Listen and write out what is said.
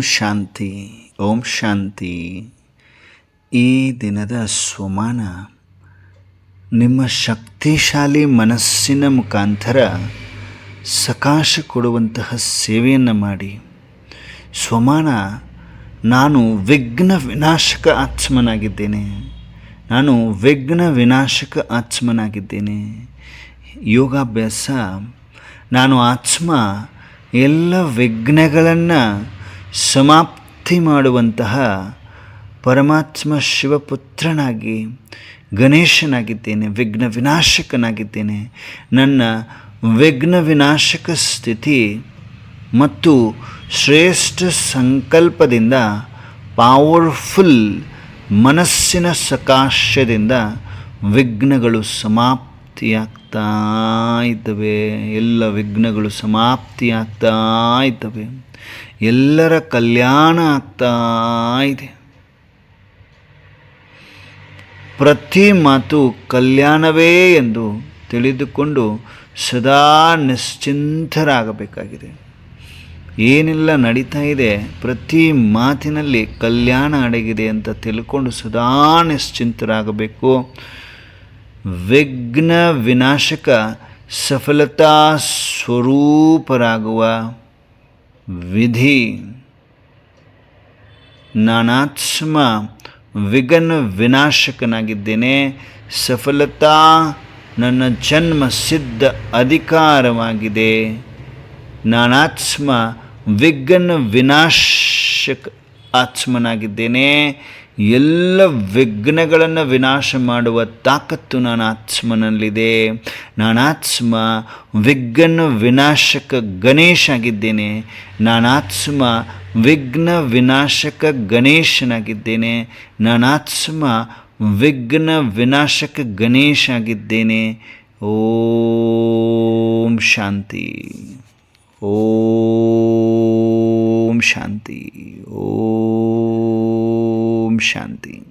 ಶಾಂತಿ, ಓಂ ಶಾಂತಿ. ಈ ದಿನದ ಸ್ವಮಾನ ನಿಮ್ಮ ಶಕ್ತಿಶಾಲಿ ಮನಸ್ಸಿನ ಮುಖಾಂತರ ಸಕಾಶ ಕೊಡುವಂತಹ ಸೇವೆಯನ್ನು ಮಾಡಿ. ಸ್ವಮಾನ ನಾನು ವಿಘ್ನ ವಿನಾಶಕ ಆತ್ಮನಾಗಿದ್ದೇನೆ. ನಾನು ವಿಘ್ನ ವಿನಾಶಕ ಆತ್ಮನಾಗಿದ್ದೇನೆ. ಯೋಗಾಭ್ಯಾಸ, ನಾನು ಆತ್ಮ ಎಲ್ಲ ವಿಘ್ನಗಳನ್ನು ಸಮಾಪ್ತಿ ಮಾಡುವಂತಹ ಪರಮಾತ್ಮ ಶಿವಪುತ್ರನಾಗಿ, ಗಣೇಶನಾಗಿದ್ದೇನೆ ವಿಘ್ನ ವಿನಾಶಕನಾಗಿದ್ದೇನೆ ನನ್ನ ವಿಘ್ನ ವಿನಾಶಕ ಸ್ಥಿತಿ ಮತ್ತು ಶ್ರೇಷ್ಠ ಸಂಕಲ್ಪದಿಂದ ಪವರ್ಫುಲ್ ಮನಸ್ಸಿನ ಸಕಾಶದಿಂದ ವಿಘ್ನಗಳು ಸಮಾಪ್ತಿಯಾಗ್ತಾ ಇದ್ದವೆ. ಎಲ್ಲ ವಿಘ್ನಗಳು ಸಮಾಪ್ತಿಯಾಗ್ತಾ ಇದ್ದವೆ. ಎಲ್ಲರ ಕಲ್ಯಾಣ ಆಗ್ತಾ ಇದೆ. ಪ್ರತಿ ಮಾತು ಕಲ್ಯಾಣವೇ ಎಂದು ತಿಳಿದುಕೊಂಡು ಸದಾ ನಿಶ್ಚಿಂತರಾಗಬೇಕಾಗಿದೆ. ಏನೆಲ್ಲ ನಡೀತಾ ಇದೆ, ಪ್ರತಿ ಮಾತಿನಲ್ಲಿ ಕಲ್ಯಾಣ ಅಡಗಿದೆ ಅಂತ ತಿಳ್ಕೊಂಡು ಸದಾ ನಿಶ್ಚಿಂತರಾಗಬೇಕು. ವಿಘ್ನ ವಿನಾಶಕ ಸಫಲತಾ ಸ್ವರೂಪರಾಗುವ ವಿಧಿ ನಾನಾತ್ಮ ವಿಘ್ನ ವಿನಾಶಕನಾಗಿದ್ದೇನೆ. ಸಫಲತಾ ನನ್ನ ಜನ್ಮ ಸಿದ್ಧ ಅಧಿಕಾರವಾಗಿದೆ. ನಾನಾತ್ಮ ವಿಘ್ನ ವಿನಾಶಕ ಆತ್ಮನಾಗಿದ್ದೇನೆ. ಎಲ್ಲ ವಿಘ್ನಗಳನ್ನು ವಿನಾಶ ಮಾಡುವ ತಾಕತ್ತು ನಾನು ಆತ್ಮನಲ್ಲಿದೆ ನಾನಾತ್ಮ ವಿಘ್ನ ವಿನಾಶಕ ಗಣೇಶ ಆಗಿದ್ದೇನೆ. ನಾನಾತ್ಮ ವಿಘ್ನ ವಿನಾಶಕ ಗಣೇಶನಾಗಿದ್ದೇನೆ. ನಾನಾತ್ಮ ವಿಘ್ನ ವಿನಾಶಕ ಗಣೇಶ ಆಗಿದ್ದೇನೆ. ಓಂ ಶಾಂತಿ. ಓಂ ಶಾಂತಿ. ಓಂ ಶಾಂತಿ.